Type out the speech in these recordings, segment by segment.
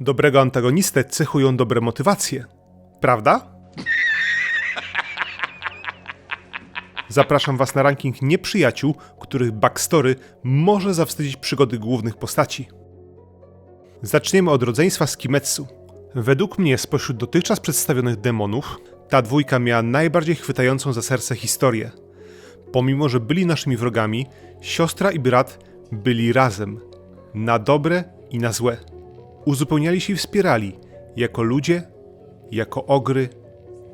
Dobrego antagonistę cechują dobre motywacje. Prawda? Zapraszam Was na ranking nieprzyjaciół, których backstory może zawstydzić przygody głównych postaci. Zaczniemy od rodzeństwa z Kimetsu. Według mnie spośród dotychczas przedstawionych demonów, ta dwójka miała najbardziej chwytającą za serce historię. Pomimo, że byli naszymi wrogami, siostra i brat byli razem, na dobre i na złe. Uzupełniali się i wspierali, jako ludzie, jako ogry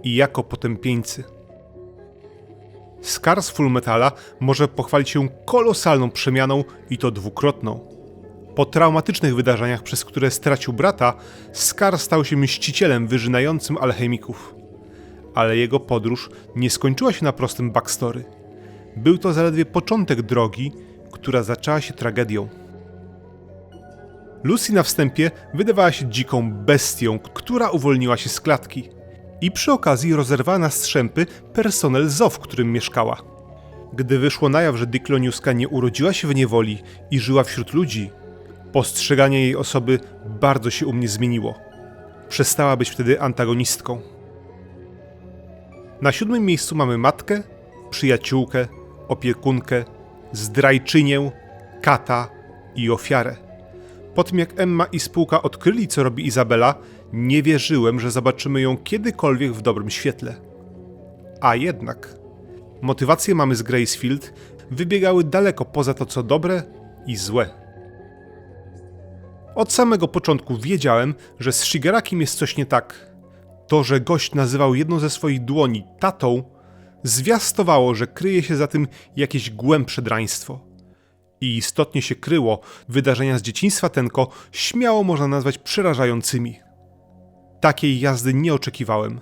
i jako potępieńcy. Z Fullmetala może pochwalić się kolosalną przemianą i to dwukrotną. Po traumatycznych wydarzeniach, przez które stracił brata, Scar stał się mścicielem wyżynającym alchemików. Ale jego podróż nie skończyła się na prostym backstory. Był to zaledwie początek drogi, która zaczęła się tragedią. Lucy na wstępie wydawała się dziką bestią, która uwolniła się z klatki. I przy okazji rozerwała na strzępy personel zoo, w którym mieszkała. Gdy wyszło na jaw, że Dikloniuska nie urodziła się w niewoli i żyła wśród ludzi, postrzeganie jej osoby bardzo się u mnie zmieniło. Przestała być wtedy antagonistką. Na siódmym miejscu mamy matkę, przyjaciółkę, opiekunkę, zdrajczynię, kata i ofiarę. Po tym jak Emma i spółka odkryli, co robi Izabela, nie wierzyłem, że zobaczymy ją kiedykolwiek w dobrym świetle. A jednak. Motywacje mamy z Gracefield wybiegały daleko poza to, co dobre i złe. Od samego początku wiedziałem, że z Shigarakim jest coś nie tak. To, że gość nazywał jedną ze swoich dłoni tatą, zwiastowało, że kryje się za tym jakieś głębsze draństwo. I istotnie się kryło, wydarzenia z dzieciństwa Tenko śmiało można nazwać przerażającymi. Takiej jazdy nie oczekiwałem.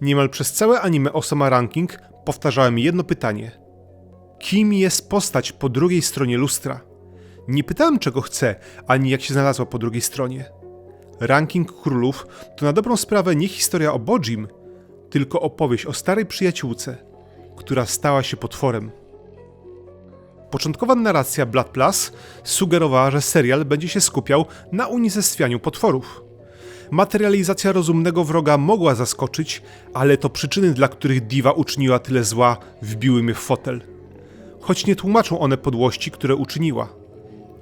Niemal przez całe anime Osama Ranking powtarzałem jedno pytanie. Kim jest postać po drugiej stronie lustra? Nie pytałem czego chce, ani jak się znalazła po drugiej stronie. Ranking królów to na dobrą sprawę nie historia o Bojim, tylko opowieść o starej przyjaciółce, która stała się potworem. Początkowa narracja Blood Plus sugerowała, że serial będzie się skupiał na unicestwianiu potworów. Materializacja rozumnego wroga mogła zaskoczyć, ale to przyczyny, dla których Diva uczyniła tyle zła, wbiły mnie w fotel. Choć nie tłumaczą one podłości, które uczyniła.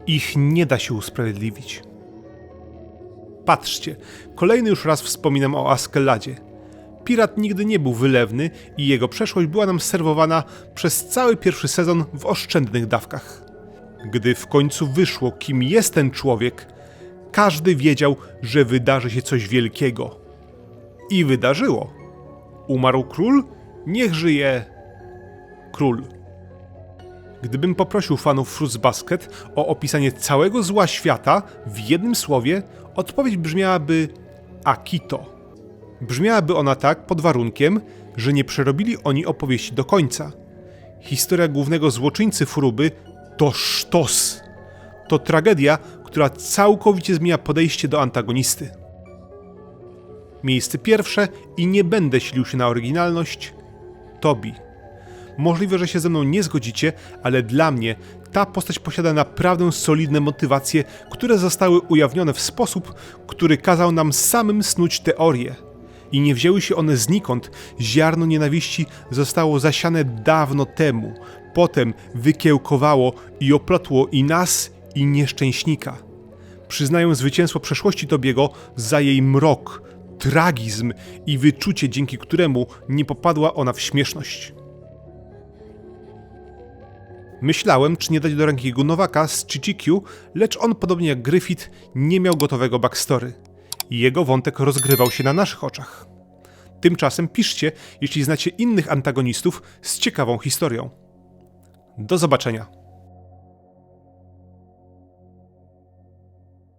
Ich nie da się usprawiedliwić. Patrzcie, kolejny już raz wspominam o Askeladzie. Pirat nigdy nie był wylewny i jego przeszłość była nam serwowana przez cały pierwszy sezon w oszczędnych dawkach. Gdy w końcu wyszło, kim jest ten człowiek, każdy wiedział, że wydarzy się coś wielkiego. I wydarzyło. Umarł król? Niech żyje król. Gdybym poprosił fanów Fruits Basket o opisanie całego zła świata w jednym słowie, odpowiedź brzmiałaby Akito. Brzmiałaby ona tak pod warunkiem, że nie przerobili oni opowieści do końca. Historia głównego złoczyńcy Furuby to sztos. To tragedia, która całkowicie zmienia podejście do antagonisty. Miejsce pierwsze i nie będę silił się na oryginalność. Tobi. Możliwe, że się ze mną nie zgodzicie, ale dla mnie ta postać posiada naprawdę solidne motywacje, które zostały ujawnione w sposób, który kazał nam samym snuć teorie. I nie wzięły się one znikąd, ziarno nienawiści zostało zasiane dawno temu, potem wykiełkowało i oplotło i nas, i nieszczęśnika. Przyznaję zwycięstwo przeszłości Tobiego za jej mrok, tragizm i wyczucie, dzięki któremu nie popadła ona w śmieszność. Myślałem, czy nie dać do rankingu Nowaka z GGQ, lecz on, podobnie jak Griffith, nie miał gotowego backstory. I jego wątek rozgrywał się na naszych oczach. Tymczasem piszcie, jeśli znacie innych antagonistów z ciekawą historią. Do zobaczenia.